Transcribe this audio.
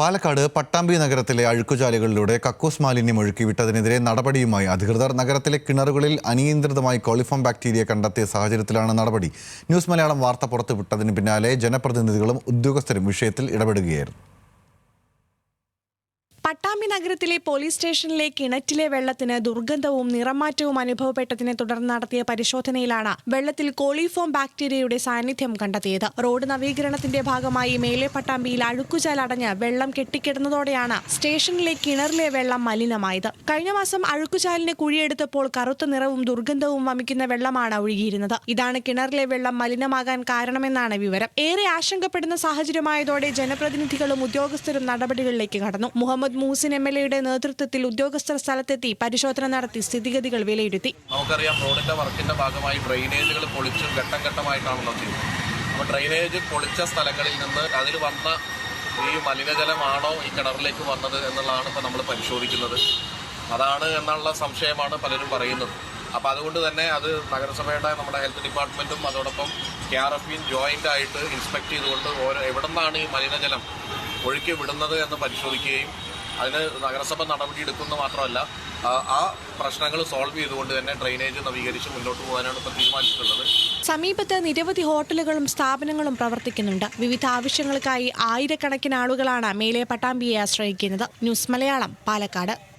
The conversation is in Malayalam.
പാലക്കാട് പട്ടാമ്പി നഗരത്തിലെ അഴുക്കുചാലുകളിലൂടെ കക്കൂസ് മാലിന്യം ഒഴുക്കിവിട്ടതിനെതിരെ നടപടിയുമായി അധികൃതർ നഗരത്തിലെ കിണറുകളിൽ അനിയന്ത്രിതമായി കോളിഫോം ബാക്ടീരിയ കണ്ടെത്തിയ സാഹചര്യത്തിലാണ് നടപടി. ന്യൂസ് മലയാളം വാർത്ത പുറത്തുവിട്ടതിന് പിന്നാലെ ജനപ്രതിനിധികളും ഉദ്യോഗസ്ഥരും വിഷയത്തിൽ ഇടപെടുകയായിരുന്നു. പട്ടാമ്പി നഗരത്തിലെ പോലീസ് സ്റ്റേഷനിലെ കിണറ്റിലെ വെള്ളത്തിന് ദുർഗന്ധവും നിറമാറ്റവും അനുഭവപ്പെട്ടതിനെ തുടർന്ന് നടത്തിയ പരിശോധനയിലാണ് വെള്ളത്തിൽ കോളിഫോം ബാക്ടീരിയയുടെ സാന്നിധ്യം കണ്ടെത്തിയത്. റോഡ് നവീകരണത്തിന്റെ ഭാഗമായി മേലെ പട്ടാമ്പിയിൽ അഴുക്കുചാലടഞ്ഞ് വെള്ളം കെട്ടിക്കിടന്നതോടെയാണ് സ്റ്റേഷനിലെ കിണറിലെ വെള്ളം മലിനമായത്. കഴിഞ്ഞ മാസം അഴുക്കുചാലിന് കുഴിയെടുത്തപ്പോൾ കറുത്ത നിറവും ദുർഗന്ധവും വമിക്കുന്ന വെള്ളമാണ് ഒഴുകിയിരുന്നത്. ഇതാണ് കിണറിലെ വെള്ളം മലിനമാകാൻ കാരണമെന്നാണ് വിവരം. ഏറെ ആശങ്കപ്പെടുന്ന സാഹചര്യമായതോടെ ജനപ്രതിനിധികളും ഉദ്യോഗസ്ഥരും നടപടികളിലേക്ക് കടന്നു. മുഹമ്മദ് മൂസിൻ എം എൽ എയുടെ നേതൃത്വത്തിൽ ഉദ്യോഗസ്ഥർ സ്ഥലത്തെത്തി പരിശോധന നടത്തി സ്ഥിതിഗതികൾ വിലയിരുത്തി. നമുക്കറിയാം റോഡിന്റെ വർക്കിന്റെ ഭാഗമായി ഡ്രെയിനേജുകൾ പൊളിച്ച് ഘട്ടം ഘട്ടമായിട്ടാണല്ലോ അപ്പൊ അപ്പോൾ ഡ്രെയിനേജ് പൊളിച്ച സ്ഥലങ്ങളിൽ നിന്ന് അതിൽ വന്ന ഈ മലിനജലമാണോ ഈ കിണറിലേക്ക് വന്നത് എന്നുള്ളതാണ് ഇപ്പോൾ നമ്മൾ പരിശോധിക്കുന്നത്. അതാണ് എന്നുള്ള സംശയമാണ് പലരും പറയുന്നത്. അപ്പോൾ അതുകൊണ്ട് തന്നെ അത് നഗരസഭയുടെ നമ്മുടെ ഹെൽത്ത് ഡിപ്പാർട്ട്മെന്റും അതോടൊപ്പം കെ ആർ എഫ് ജോയിന്റ് ആയിട്ട് ഇൻസ്പെക്ട് ചെയ്തുകൊണ്ട് ഓരോ എവിടെ ഈ മലിനജലം ഒഴുക്കി വിടുന്നത് എന്ന് പരിശോധിക്കുകയും അതിന് നഗരസഭ നടപടിയെടുക്കുന്ന മാത്രമല്ല ആ- പ്രശ്നങ്ങൾ സോൾവ് ചെയ്തുകൊണ്ട് തന്നെ ഡ്രെയിനേജ് നവീകരിച്ച് മുന്നോട്ട് പോകാനാണ് ഇപ്പോൾ തീരുമാനിച്ചിട്ടുള്ളത്. സമീപത്ത് നിരവധി ഹോട്ടലുകളും സ്ഥാപനങ്ങളും പ്രവർത്തിക്കുന്നുണ്ട്. വിവിധ ആവശ്യങ്ങൾക്കായി ആയിരക്കണക്കിന് ആളുകളാണ് മേലെ പട്ടാമ്പിയെ ആശ്രയിക്കുന്നത്. ന്യൂസ് മലയാളം പാലക്കാട്.